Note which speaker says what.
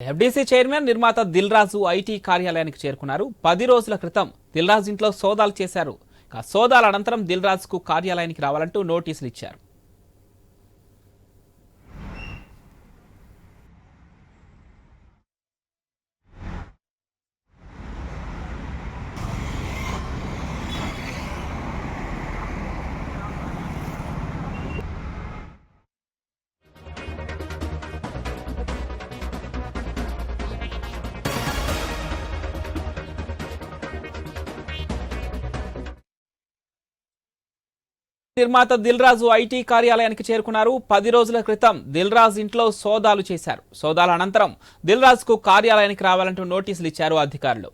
Speaker 1: FDC chairman నిర్మాత Dil Raju IT కార్యాలయానికి చేరుకున్నారు. పది రోజుల క్రితం దిల్ రాజు ఇంట్లో సోదాలు చేశారు. సోదాల అనంతరం దిల్ రాజుకు కార్యాలయానికి రావాలంటూ నోటీసులు ఇచ్చారు. నిర్మాత దిల్ రాజు ఐటీ కార్యాలయానికి చేరుకున్నారు. పది రోజుల క్రితం దిల్రాజ్ ఇంట్లో సోదాలు చేశారు. సోదాల అనంతరం దిల్రాజ్కు కార్యాలయానికి రావాలంటూ నోటీసులు ఇచ్చారు అధికారులు.